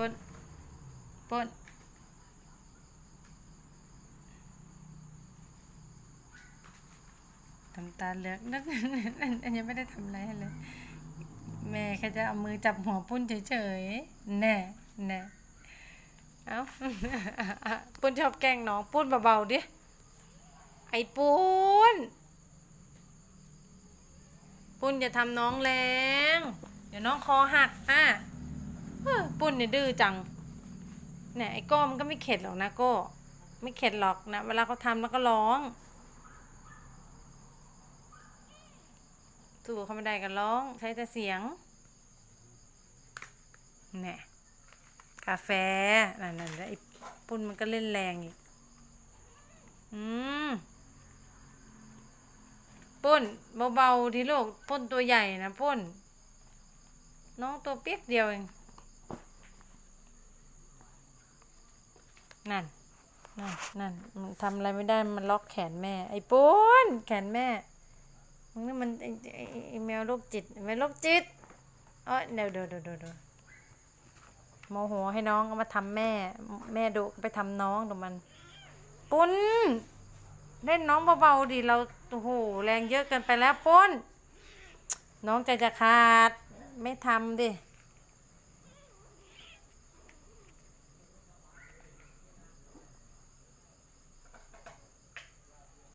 ปุ้นปุ้นทำตาเหลือกนักอันยังไม่ได้ทำอะไรเลย แม่แค่จะเอามือจับหัวปุ้นเฉยๆ แน่แน่เอาปุ้นชอบแกล้งน้องปุ้นเบาๆดิ ไอ้ปุ้น ปุ้นอย่าทำน้องแรง เดี๋ยวน้องคอหักอะ ปุ้นเนี่ยดื้อจังเนี่ยไอ้โก้มันก็ไม่เข็ดหรอกนะโก้ ไม่เข็ดหรอกนะเวลาเขาทำแล้วก็ร้องสู้เขาไม่ได้กันร้อง ใช้แต่เสียงเนี่ยกาแฟนั่นนั่นแล้วไอ้ปุ้นมันก็เล่นแรงอีกอืมปุ้นเบาๆที่ลูกปุ้นตัวใหญ่นะปุ้น น้องตัวเปียกเดียวเอง นั่น นั่น นั่นมันทำอะไรไม่ได้ มันล็อกแขนแม่ ไอ้ปุ้นแขนแม่ มึงนี่มันไอ้ไอ้ไอ้แมวโรคจิตแมวโรคจิตเอ้ยเดี๋ยวเดี๋ยวเดี๋ยวเดี๋ยวเดี๋ยวโมโหให้น้องก็มาทำแม่ แม่ดุไปทำน้องเดี๋ยวมัน ปุ้น เล่นน้องเบาๆดิ เรา โอ้โห แรงเยอะเกินไปแล้วปุ้น น้องใจจะขาด ไม่ทำดิ